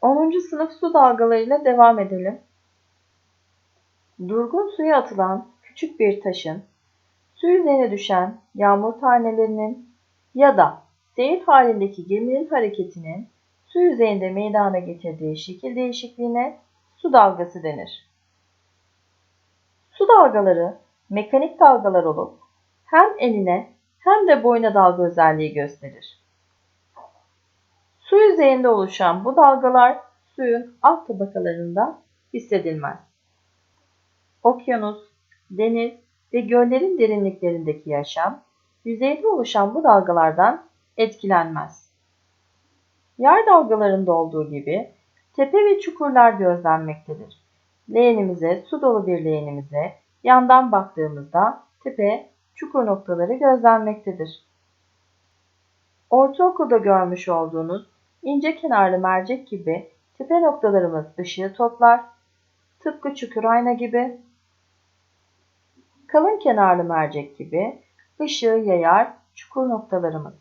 10. sınıf su dalgalarıyla devam edelim. Durgun suya atılan küçük bir taşın, su yüzeyine düşen yağmur tanelerinin ya da seyir halindeki geminin hareketinin su yüzeyinde meydana getirdiği şekil değişikliğine su dalgası denir. Su dalgaları mekanik dalgalar olup hem eline hem de boyuna dalga özelliği gösterir. Yüzeyinde oluşan bu dalgalar suyun alt tabakalarında hissedilmez. Okyanus, deniz ve göllerin derinliklerindeki yaşam, yüzeyde oluşan bu dalgalardan etkilenmez. Yer dalgalarında olduğu gibi tepe ve çukurlar gözlenmektedir. Leğenimize, su dolu bir leğenimize yandan baktığımızda tepe, çukur noktaları gözlenmektedir. Ortaokulda görmüş olduğunuz ince kenarlı mercek gibi tepe noktalarımız ışığı toplar, tıpkı çukur ayna gibi. Kalın kenarlı mercek gibi ışığı yayar çukur noktalarımız,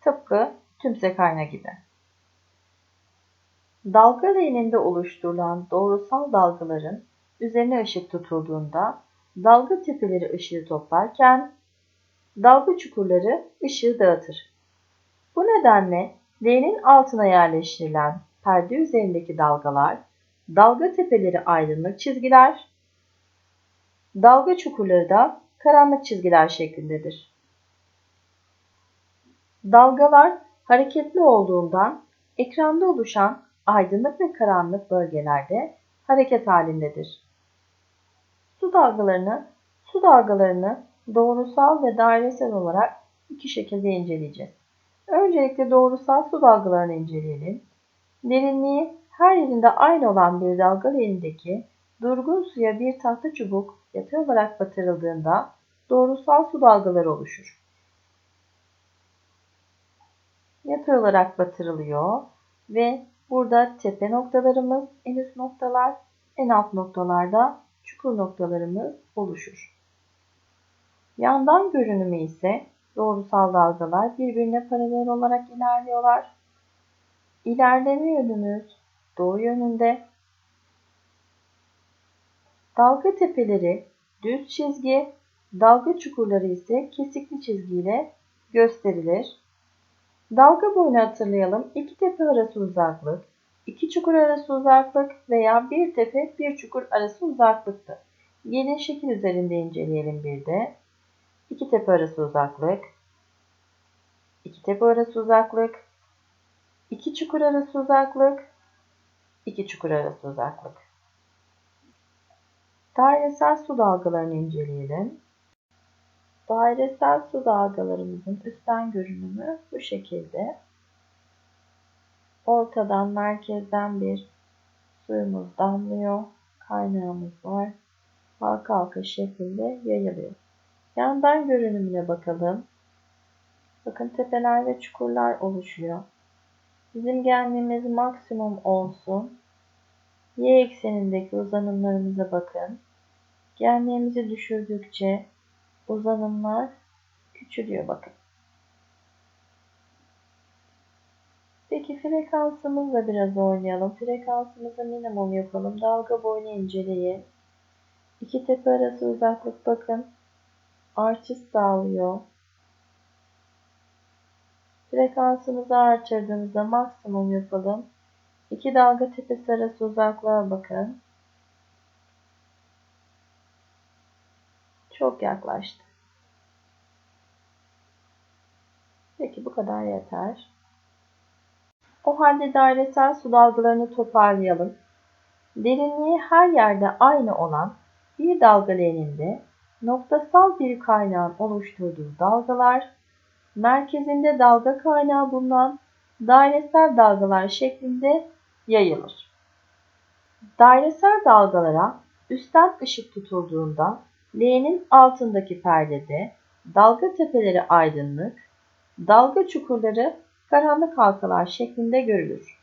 tıpkı tümsek ayna gibi. Dalga leğeninde oluşturulan doğrusal dalgaların üzerine ışık tutulduğunda dalga tepeleri ışığı toplarken dalga çukurları ışığı dağıtır. Bu nedenle leğenin altına yerleştirilen perde üzerindeki dalgalar, dalga tepeleri aydınlık çizgiler, dalga çukurları da karanlık çizgiler şeklindedir. Dalgalar hareketli olduğundan ekranda oluşan aydınlık ve karanlık bölgelerde hareket halindedir. Su dalgalarını, su dalgalarını doğrusal ve dairesel olarak iki şekilde inceleyeceğiz. Öncelikle doğrusal su dalgalarını inceleyelim. Derinliği her yerinde aynı olan bir dalga leğenindeki durgun suya bir tahta çubuk yatay olarak batırıldığında doğrusal su dalgaları oluşur. Yatay olarak batırılıyor ve burada tepe noktalarımız, en üst noktalar, en alt noktalarda çukur noktalarımız oluşur. Yandan görünümü ise doğrusal dalgalar birbirine paralel olarak ilerliyorlar. İlerleme yönümüz doğu yönünde. Dalga tepeleri düz çizgi, dalga çukurları ise kesikli çizgiyle gösterilir. Dalga boyunu hatırlayalım. İki tepe arası uzaklık, iki çukur arası uzaklık veya bir tepe bir çukur arası uzaklıktı. Gelin şekil üzerinde inceleyelim bir de. İki tepe arası uzaklık, iki tepe arası uzaklık, iki çukur arası uzaklık, iki çukur arası uzaklık. Dairesel su dalgalarını inceleyelim. Dairesel su dalgalarımızın üstten görünümü bu şekilde. Ortadan, merkezden bir suyumuz damlıyor. Kaynağımız var. Halka halka şekilde yayılıyor. Yandan görünümüne bakalım. Bakın tepeler ve çukurlar oluşuyor. Bizim genliğimiz maksimum olsun. Y eksenindeki uzanımlarımıza bakın. Genliğimizi düşürdükçe uzanımlar küçülüyor bakın. Peki frekansımızla biraz oynayalım. Frekansımızı minimum yapalım. Dalga boyunu inceleyin. İki tepe arası uzaklık bakın. Artış sağlıyor. Frekansımızı artırdığımızda maksimum yapalım. İki dalga tepesi arası uzaklığa bakın. Çok yaklaştı. Peki bu kadar yeter. O halde dairesel su dalgalarını toparlayalım. Derinliği her yerde aynı olan bir dalga leğeninde noktasal bir kaynağın oluşturduğu dalgalar, merkezinde dalga kaynağı bulunan dairesel dalgalar şeklinde yayılır. Dairesel dalgalara üstten ışık tutulduğunda leğenin altındaki perdede dalga tepeleri aydınlık, dalga çukurları karanlık halkalar şeklinde görülür.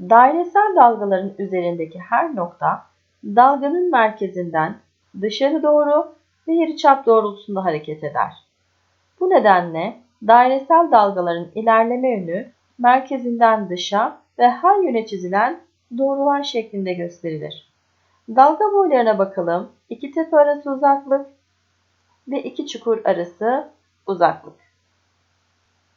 Dairesel dalgaların üzerindeki her nokta dalganın merkezinden dışarı doğru ve yarıçap doğrultusunda hareket eder. Bu nedenle dairesel dalgaların ilerleme yönü merkezinden dışa ve her yöne çizilen doğrular şeklinde gösterilir. Dalga boylarına bakalım. İki tepe arası uzaklık ve iki çukur arası uzaklık.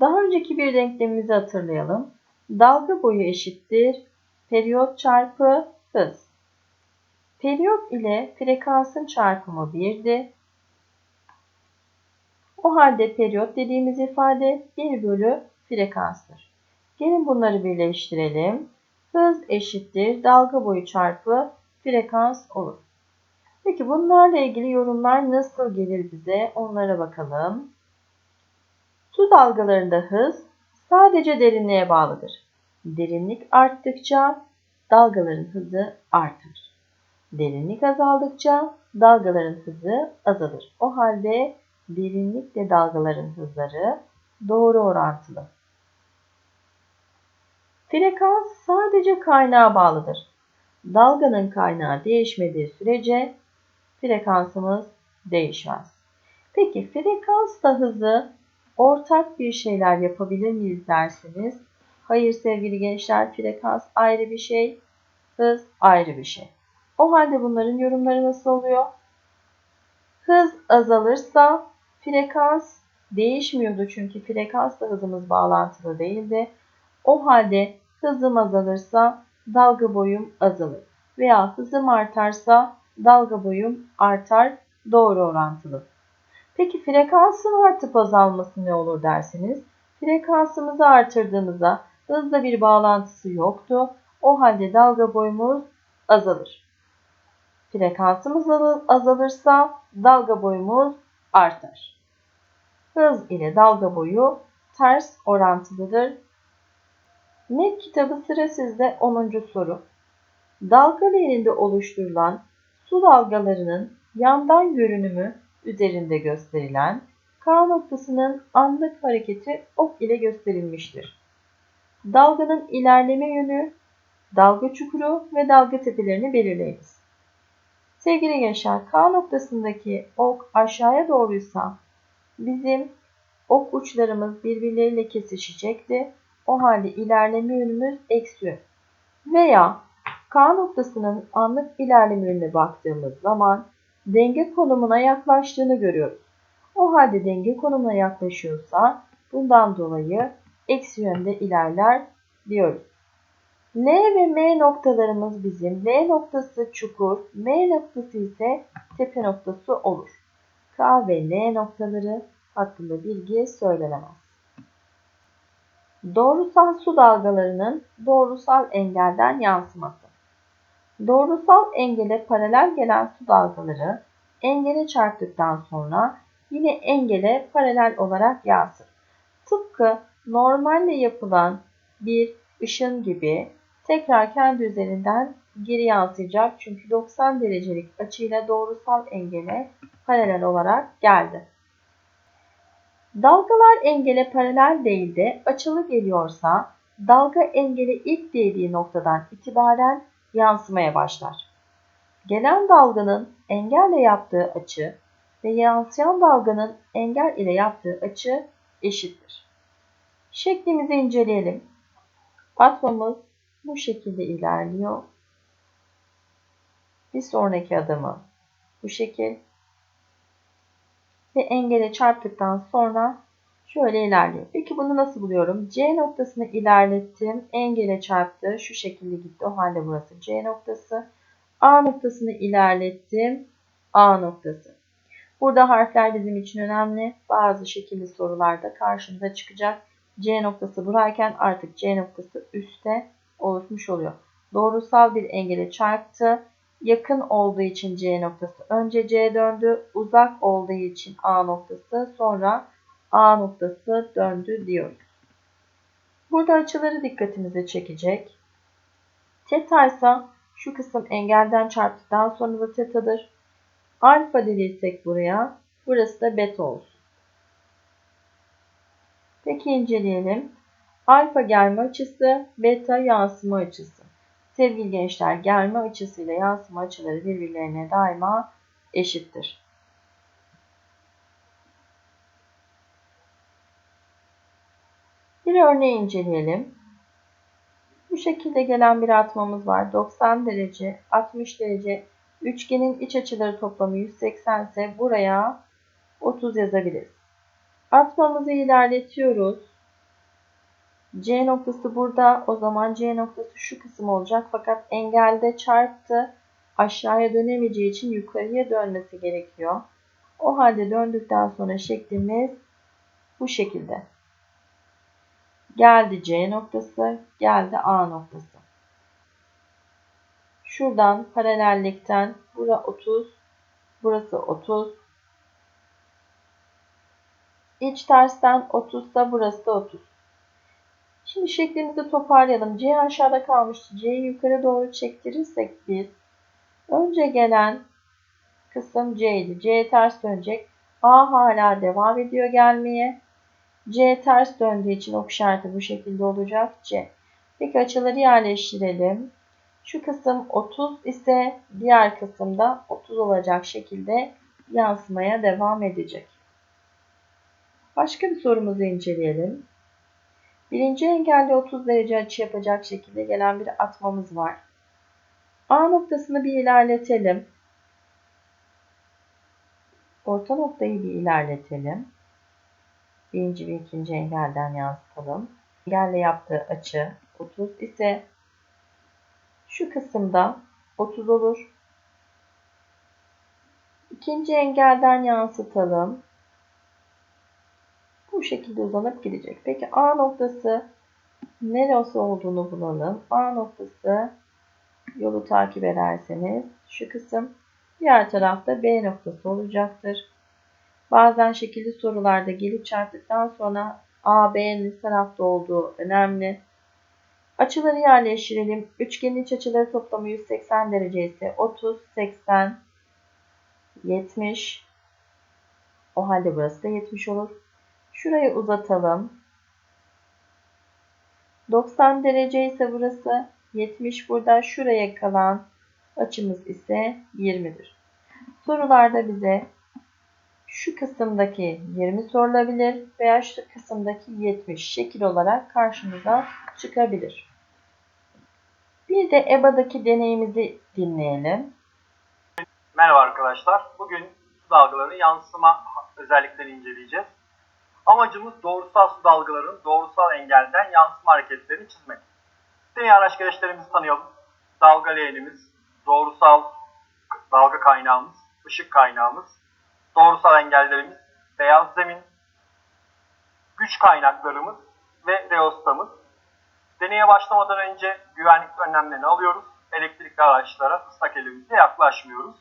Daha önceki bir denklemimizi hatırlayalım. Dalga boyu eşittir periyot çarpı hız. Periyot ile frekansın çarpımı 1'di. O halde periyot dediğimiz ifade 1 bölü frekanstır. Gelin bunları birleştirelim. Hız eşittir dalga boyu çarpı frekans olur. Peki bunlarla ilgili yorumlar nasıl gelir bize onlara bakalım. Su dalgalarında hız sadece derinliğe bağlıdır. Derinlik arttıkça dalgaların hızı artar. Derinlik azaldıkça dalgaların hızı azalır. O halde derinlikle dalgaların hızları doğru orantılı. Frekans sadece kaynağa bağlıdır. Dalganın kaynağı değişmediği sürece frekansımız değişmez. Peki frekansla hızı ortak bir şeyler yapabilir miyiz dersiniz? Hayır sevgili gençler frekans ayrı bir şey, hız ayrı bir şey. O halde bunların yorumları nasıl oluyor? Hız azalırsa frekans değişmiyordu çünkü frekansla hızımız bağlantılı değildi. O halde hızım azalırsa dalga boyum azalır veya hızım artarsa dalga boyum artar doğru orantılı. Peki frekansın artıp azalması ne olur dersiniz? Frekansımızı artırdığımızda hızla bir bağlantısı yoktu. O halde dalga boyumuz azalır. Frekansımız azalırsa dalga boyumuz artar. Hız ile dalga boyu ters orantılıdır. Net kitabı sıra sizde 10. soru. Dalga leğeninde oluşturulan su dalgalarının yandan görünümü üzerinde gösterilen K noktasının anlık hareketi ok ile gösterilmiştir. Dalganın ilerleme yönü, dalga çukuru ve dalga tepelerini belirleyiniz. Sevgili gençler, K noktasındaki ok aşağıya doğruysa bizim ok uçlarımız birbirleriyle kesişecekti. O halde ilerleme yönümüz eksi. Veya K noktasının anlık ilerleme yönüne baktığımız zaman denge konumuna yaklaştığını görüyoruz. O halde denge konumuna yaklaşıyorsa bundan dolayı eksi yönde ilerler diyoruz. L ve M noktalarımız bizim. L noktası çukur, M noktası ise tepe noktası olur. K ve L noktaları hakkında bilgi söylenemez. Doğrusal su dalgalarının doğrusal engelden yansıması. Doğrusal engele paralel gelen su dalgaları engele çarptıktan sonra yine engele paralel olarak yansır. Tıpkı normalde yapılan bir ışın gibi tekrar kendi üzerinden geri yansıyacak. Çünkü 90 derecelik açıyla doğrusal engele paralel olarak geldi. Dalgalar engele paralel değil de açılı geliyorsa dalga engele ilk değdiği noktadan itibaren yansımaya başlar. Gelen dalganın engelle yaptığı açı ve yansıyan dalganın engel ile yaptığı açı eşittir. Şeklimizi inceleyelim. Atmamız bu şekilde ilerliyor. Bir sonraki adımı bu şekil ve engele çarptıktan sonra şöyle ilerliyor. Peki bunu nasıl buluyorum? C noktasını ilerlettim. Engele çarptı. Şu şekilde gitti. O halde burası C noktası. A noktasını ilerlettim. A noktası. Burada harfler bizim için önemli. Bazı şekilli sorularda karşımıza çıkacak. C noktası burayken artık C noktası üstte oluşmuş oluyor. Doğrusal bir engele çarptı. Yakın olduğu için C noktası önce C döndü. Uzak olduğu için A noktası sonra A noktası döndü diyoruz. Burada açıları dikkatimize çekecek. Teta ise şu kısım engelden çarptıktan sonra da tetadır. Alfa dediysek buraya, burası da beta olsun. Peki inceleyelim. Alfa gelme açısı, beta yansıma açısı. Sevgili gençler, gelme açısıyla yansıma açıları birbirlerine daima eşittir. Bir örneği inceleyelim. Bu şekilde gelen bir atmamız var. 90 derece, 60 derece. Üçgenin iç açıları toplamı 180 ise buraya 30 yazabiliriz. Atmamızı ilerletiyoruz. C noktası burada. O zaman C noktası şu kısım olacak. Fakat engelde çarptı. Aşağıya dönemeyeceği için yukarıya dönmesi gerekiyor. O halde döndükten sonra şeklimiz bu şekilde. Geldi C noktası, geldi A noktası. Şuradan paralellikten bura 30, burası 30. İç tersten 30 da burası da 30. Şimdi şeklimizi toparlayalım. C aşağıda kalmıştı. C'yi yukarı doğru çektirirsek biz önce gelen kısım C idi. C ters dönecek. A hala devam ediyor gelmeye. C ters döndüğü için ok işareti bu şekilde olacak. C. Peki açıları yerleştirelim. Şu kısım 30 ise diğer kısımda 30 olacak şekilde yansımaya devam edecek. Başka bir sorumuzu inceleyelim. Birinci engelde 30 derece açı yapacak şekilde gelen bir atmamız var. A noktasını bir ilerletelim. Orta noktayı bir ilerletelim. Birinci ve ikinci engelden yansıtalım. Engelle yaptığı açı 30 ise şu kısımda 30 olur. İkinci engelden yansıtalım. Şekilde uzanıp gidecek. Peki A noktası neresi olduğunu bulalım. A noktası yolu takip ederseniz şu kısım diğer tarafta B noktası olacaktır. Bazen şekilli sorularda gelip çarptıktan sonra A, B'nin tarafta olduğu önemli. Açıları yerleştirelim. Üçgenin iç açıları toplamı 180 derece ise 30, 80, 70. O halde burası da 70 olur. Şurayı uzatalım. 90 derece ise burası 70 burada. Şuraya kalan açımız ise 20'dir. Sorularda bize şu kısımdaki 20 sorulabilir veya şu kısımdaki 70 şekil olarak karşımıza çıkabilir. Bir de EBA'daki deneyimizi dinleyelim. Merhaba arkadaşlar. Bugün su dalgalarının yansıma özelliklerini inceleyeceğiz. Amacımız doğrusal su dalgalarının doğrusal engelden yansıma hareketlerini çizmek. Deney araç gereçlerimizi tanıyalım. Dalga leğenimiz, doğrusal dalga kaynağımız, ışık kaynağımız, doğrusal engellerimiz, beyaz zemin, güç kaynaklarımız ve reostamız. Deneye başlamadan önce güvenlik önlemlerini alıyoruz. Elektrikli araçlara ıslak elimizle yaklaşmıyoruz.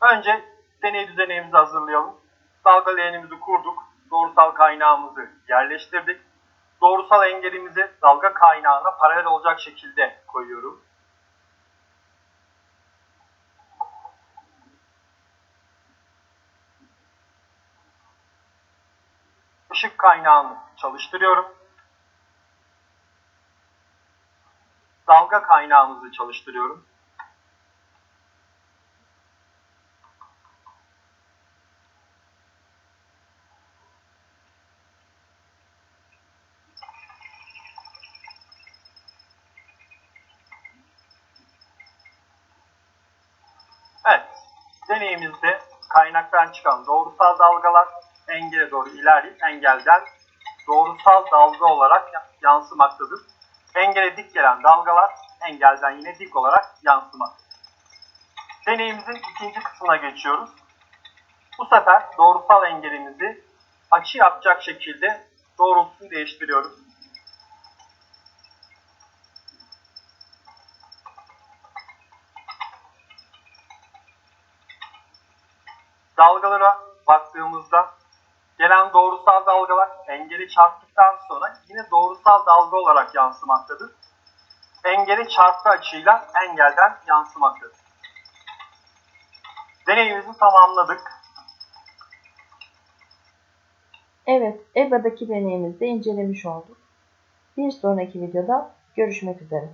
Önce deney düzenimizi hazırlayalım. Dalga leğenimizi kurduk. Doğrusal kaynağımızı yerleştirdik. Doğrusal engelimizi dalga kaynağına paralel olacak şekilde koyuyorum. Işık kaynağını çalıştırıyorum. Dalga kaynağımızı çalıştırıyorum. Evet, deneyimizde kaynaktan çıkan doğrusal dalgalar engele doğru ilerleyip engelden doğrusal dalga olarak yansımaktadır. Engele dik gelen dalgalar engelden yine dik olarak yansımaktadır. Deneyimizin ikinci kısmına geçiyoruz. Bu sefer doğrusal engelimizi açı yapacak şekilde doğrultusunu değiştiriyoruz. Dalgalara baktığımızda gelen doğrusal dalgalar engeli çarptıktan sonra yine doğrusal dalga olarak yansımaktadır. Engeli çarptı açıyla engelden yansımaktadır. Deneyimizi tamamladık. Evet, EBA'daki deneyimizde incelemiş olduk. Bir sonraki videoda görüşmek üzere.